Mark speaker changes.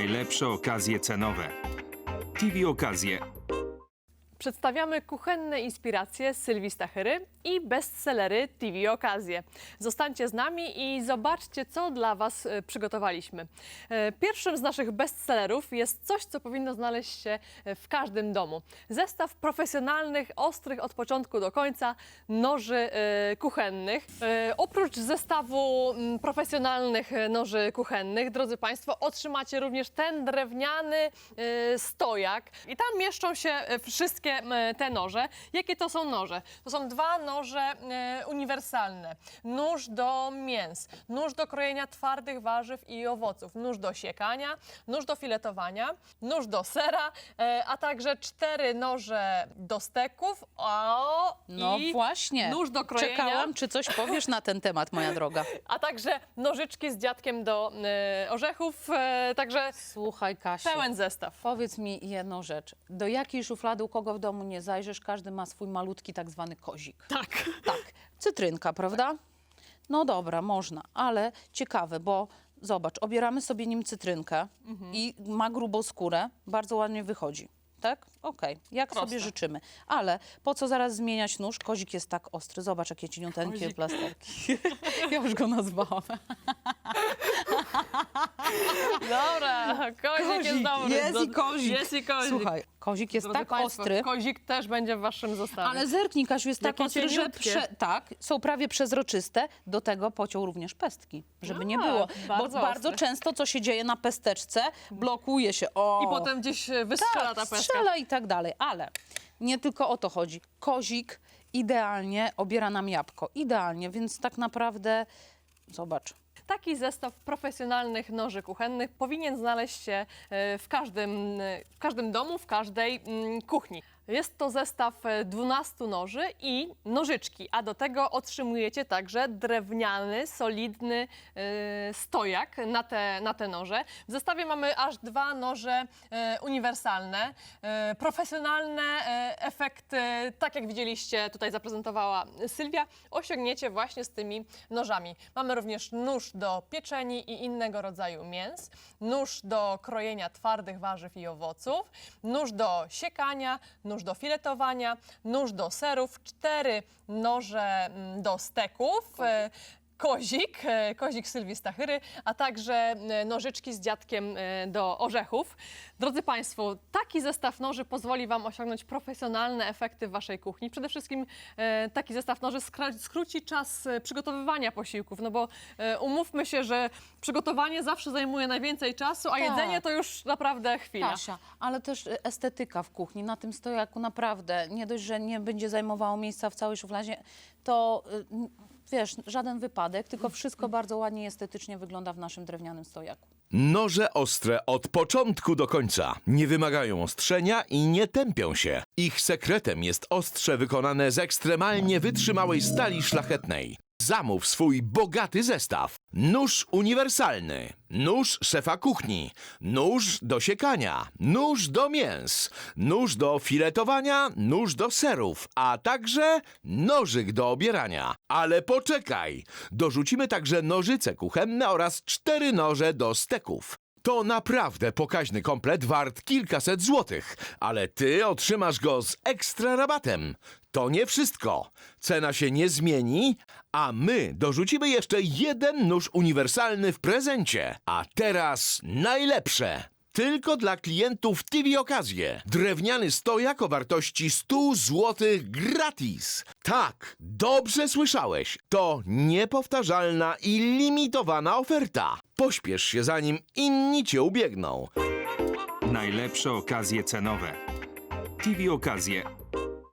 Speaker 1: Najlepsze okazje cenowe. TV Okazje.
Speaker 2: Przedstawiamy kuchenne inspiracje Sylwii Stachyry i bestsellery TV Okazje. Zostańcie z nami i zobaczcie, co dla Was e, przygotowaliśmy. E, Pierwszym z naszych bestsellerów jest coś, co powinno znaleźć się e, w każdym domu. Zestaw profesjonalnych, ostrych od początku do końca noży kuchennych. Oprócz zestawu profesjonalnych noży kuchennych, drodzy Państwo, otrzymacie również ten drewniany stojak i tam mieszczą się wszystkie te noże. Jakie to są noże? To są dwa noże uniwersalne. Nóż do mięs, nóż do krojenia twardych warzyw i owoców, nóż do siekania, nóż do filetowania, nóż do sera, e, a także cztery noże do steków o,
Speaker 3: No właśnie.
Speaker 2: nóż do krojenia.
Speaker 3: Czekałam, czy coś powiesz na ten temat, moja droga.
Speaker 2: a także nożyczki z dziadkiem do e, orzechów, e, także
Speaker 3: Słuchaj, Kasia.
Speaker 2: pełen zestaw.
Speaker 3: Powiedz mi jedną rzecz. Do jakiej szuflady u kogo w domu nie zajrzysz, każdy ma swój malutki tak zwany kozik.
Speaker 2: Tak.
Speaker 3: Tak, cytrynka, prawda? No dobra, można, ale ciekawe, bo zobacz, obieramy sobie nim cytrynkę
Speaker 2: Mhm.
Speaker 3: i ma grubą skórę, bardzo ładnie wychodzi. Tak? Okej, jak
Speaker 2: Proste.
Speaker 3: sobie życzymy. Ale po co zaraz zmieniać nóż? Kozik jest tak ostry. Zobacz, jakie cieniuteńkie
Speaker 2: Kozik.
Speaker 3: plasterki. ja już go nazwałam.
Speaker 2: Dobra, kozik, jest dobry.
Speaker 3: Jest
Speaker 2: Do-
Speaker 3: i kozik.
Speaker 2: Jest i kozik.
Speaker 3: Słuchaj, kozik jest
Speaker 2: Drodzy
Speaker 3: tak
Speaker 2: państwo,
Speaker 3: ostry.
Speaker 2: Kozik też będzie w waszym zestawie.
Speaker 3: Ale zerknij, Kasiu, jest tak
Speaker 2: Jakie
Speaker 3: ostry, że
Speaker 2: cieniutkie.
Speaker 3: prze, tak, są prawie przezroczyste. Do tego pociął również pestki, żeby nie
Speaker 2: A,
Speaker 3: było.
Speaker 2: bardzo
Speaker 3: bo bardzo często, co się dzieje na pesteczce, blokuje się. O,
Speaker 2: I potem gdzieś e, wystrzela
Speaker 3: tak,
Speaker 2: ta
Speaker 3: strzela i tak dalej. Ale nie tylko o to chodzi. Kozik idealnie obiera nam jabłko. Idealnie, więc tak naprawdę, zobacz,
Speaker 2: Taki zestaw profesjonalnych noży kuchennych powinien znaleźć się e, w każdym, e, w każdym domu, w każdej mm, kuchni. Jest to zestaw e, 12 noży i nożyczki, a do tego otrzymujecie także drewniany, solidny e, stojak na te, na te noże. W zestawie mamy aż dwa noże e, uniwersalne, e, profesjonalne e, efekty, tak jak widzieliście, tutaj zaprezentowała Sylwia, osiągniecie właśnie z tymi nożami. Mamy również nóż do pieczeni i innego rodzaju mięs, nóż do krojenia twardych warzyw i owoców, nóż do siekania, nóż do filetowania, nóż do serów, cztery noże mm, do steków. e, Kozik, e, kozik Sylwii Stachyry, a także e, nożyczki z dziadkiem e, do orzechów. Drodzy Państwo, taki zestaw noży pozwoli Wam osiągnąć profesjonalne efekty w Waszej kuchni. Przede wszystkim e, taki zestaw noży skra- skróci czas e, przygotowywania posiłków, no bo e, umówmy się, że przygotowanie zawsze zajmuje najwięcej czasu, a
Speaker 3: Tak.
Speaker 2: jedzenie to już naprawdę chwila.
Speaker 3: Kasia, ale też y, estetyka w kuchni, na tym stojaku naprawdę, nie dość, że nie będzie zajmowało miejsca w całej szufladzie, to y, n- wiesz, żaden wypadek, tylko wszystko bardzo ładnie estetycznie wygląda w naszym drewnianym stojaku.
Speaker 1: Noże ostre od początku do końca. Nie wymagają ostrzenia i nie tępią się. Ich sekretem jest ostrze wykonane z ekstremalnie wytrzymałej stali szlachetnej. Zamów swój bogaty zestaw. Nóż uniwersalny, nóż szefa kuchni, nóż do siekania, nóż do mięs, nóż do filetowania, nóż do serów, a także nożyk do obierania. Ale poczekaj! Dorzucimy także nożyce kuchenne oraz cztery noże do steków. To naprawdę pokaźny komplet wart kilkaset złotych, ale ty otrzymasz go z ekstra rabatem. To nie wszystko. Cena się nie zmieni, a my dorzucimy jeszcze jeden nóż uniwersalny w prezencie. A teraz najlepsze. Tylko dla klientów TV Okazje. Drewniany stojak o wartości 100 zł gratis. Tak, dobrze słyszałeś. To niepowtarzalna i limitowana oferta. Pośpiesz się zanim inni cię ubiegną. Najlepsze okazje cenowe. TV Okazje